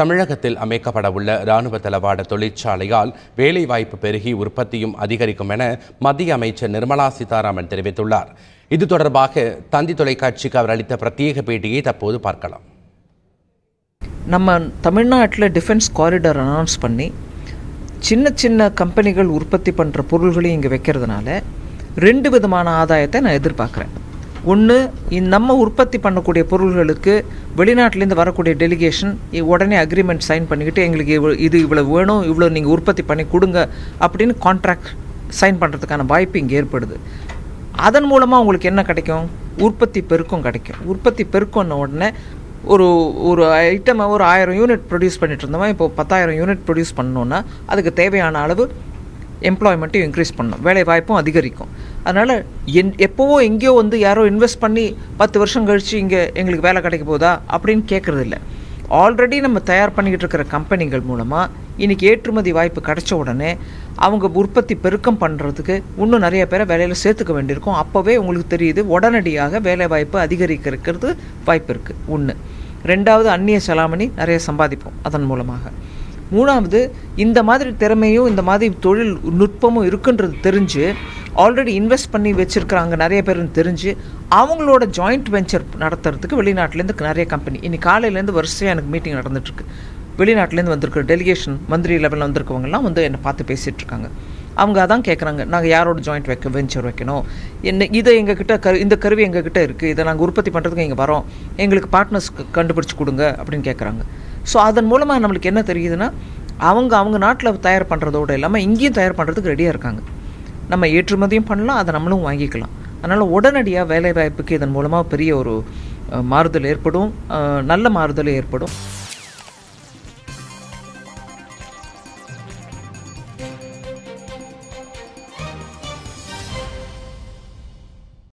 தமிழகத்தில் அமைக்கப்படவுள்ள இராணுவ தளவாட தொழிற்சாலையால் வேலைவாய்ப்பு பெருகி உற்பத்தியும் அதிகரிக்கும் என மத்திய அமைச்சர் நிர்மலா சீதாராமன் தெரிவித்துள்ளார். இது தொடர்பாக தந்தி தொலைக்காட்சிக்கு அவர் அளித்த பிரத்யேக பேட்டியை தற்போது பார்க்கலாம். நம்ம தமிழ்நாட்டில் டிஃபென்ஸ் காரிடர் அனௌன்ஸ் பண்ணி சின்ன சின்ன கம்பெனிகள் உற்பத்தி பண்ணுற பொருள்களையும் இங்கே வைக்கிறதுனால ரெண்டு விதமான ஆதாயத்தை நான் எதிர்பார்க்குறேன். ஒன்று நம்ம உற்பத்தி பண்ணக்கூடிய பொருள்களுக்கு வெளிநாட்டிலேருந்து வரக்கூடிய டெலிகேஷன் உடனே அக்ரிமெண்ட் சைன் பண்ணிக்கிட்டு எங்களுக்கு இவ்வளோ இது இவ்வளோ வேணும் இவ்வளோ நீங்கள் உற்பத்தி பண்ணி கொடுங்க அப்படின்னு கான்ட்ராக்ட் சைன் பண்ணுறதுக்கான வாய்ப்பு இங்கே ஏற்படுது. அதன் மூலமாக உங்களுக்கு என்ன கிடைக்கும்? உற்பத்தி பெருக்கம் கிடைக்கும். உற்பத்தி பெருக்கம்ன உடனே ஒரு ஒரு ஐட்டமை ஒரு ஆயிரம் யூனிட் ப்ரொடியூஸ் பண்ணிட்டு இருந்தோமா இப்போ பத்தாயிரம் யூனிட் ப்ரொடியூஸ் பண்ணோன்னா அதுக்கு தேவையான அளவு எம்ப்ளாய்மெண்ட்டையும் இன்க்ரீஸ் பண்ணும் வேலை வாய்ப்பும் அதிகரிக்கும். அதனால் என் எப்போவோ எங்கேயோ வந்து யாரோ இன்வெஸ்ட் பண்ணி பத்து வருஷம் கழித்து இங்கே எங்களுக்கு வேலை கிடைக்க போதா அப்படின்னு கேட்குறதில்ல ஆல்ரெடி நம்ம தயார் பண்ணிக்கிட்டு இருக்கிற கம்பெனிகள் மூலமாக இன்றைக்கி ஏற்றுமதி வாய்ப்பு கிடைச்ச உடனே அவங்க உற்பத்தி பெருக்கம் பண்ணுறதுக்கு இன்னும் நிறைய பேரை வேலையில் சேர்த்துக்க வேண்டியிருக்கும். அப்போவே உங்களுக்கு தெரியுது உடனடியாக வேலை வாய்ப்பு அதிகரிக்கிறது வாய்ப்பு இருக்குது ஒன்று ரெண்டாவது அந்நிய செலாமணி நிறைய சம்பாதிப்போம் அதன் மூலமாக. மூணாவது இந்த மாதிரி திறமையும் இந்த மாதிரி தொழில் நுட்பமும் இருக்குன்றது தெரிஞ்சு ஆல்ரெடி இன்வெஸ்ட் பண்ணி வச்சுருக்கிறாங்க நிறைய பேருன்னு தெரிஞ்சு அவங்களோட ஜாயிண்ட் வெஞ்சர் நடத்துறதுக்கு வெளிநாட்டிலேருந்து நிறைய கம்பெனி இன்னைக்கு காலையிலேருந்து வருஷம் எனக்கு மீட்டிங் நடந்துட்டுருக்கு. வெளிநாட்டிலேருந்து வந்திருக்கிற டெலிகேஷன் மந்திரி லெவலில் வந்திருக்கவங்கலாம் வந்து என்னை பார்த்து பேசிகிட்டு இருக்காங்க அவங்க அதான் கேட்குறாங்க நாங்கள் யாரோட ஜாயிண்ட் வைக்க வெஞ்சர் வைக்கணும்? என்ன இதை எங்ககிட்ட கரு இந்த கருவி எங்ககிட்ட இருக்குது இதை நாங்கள் உற்பத்தி பண்ணுறதுக்கு இங்கே வரோம். எங்களுக்கு பார்ட்னர்ஸ் கண்டுபிடிச்சி கொடுங்க அப்படின்னு கேட்குறாங்க ஸோ அதன் மூலமாக நம்மளுக்கு என்ன தெரியுதுன்னா அவங்க அவங்க நாட்டில் தயார் பண்ணுறதோடு இல்லாமல் இங்கேயும் தயார் பண்ணுறதுக்கு ரெடியாக இருக்காங்க. நம்ம ஏற்றுமதியும் பண்ணலாம் அதை நம்மளும் வாங்கிக்கலாம். அதனால் உடனடியாக வேலைவாய்ப்புக்கு இதன் மூலமாக பெரிய ஒரு மாறுதல் ஏற்படும் நல்ல மாறுதல் ஏற்படும்.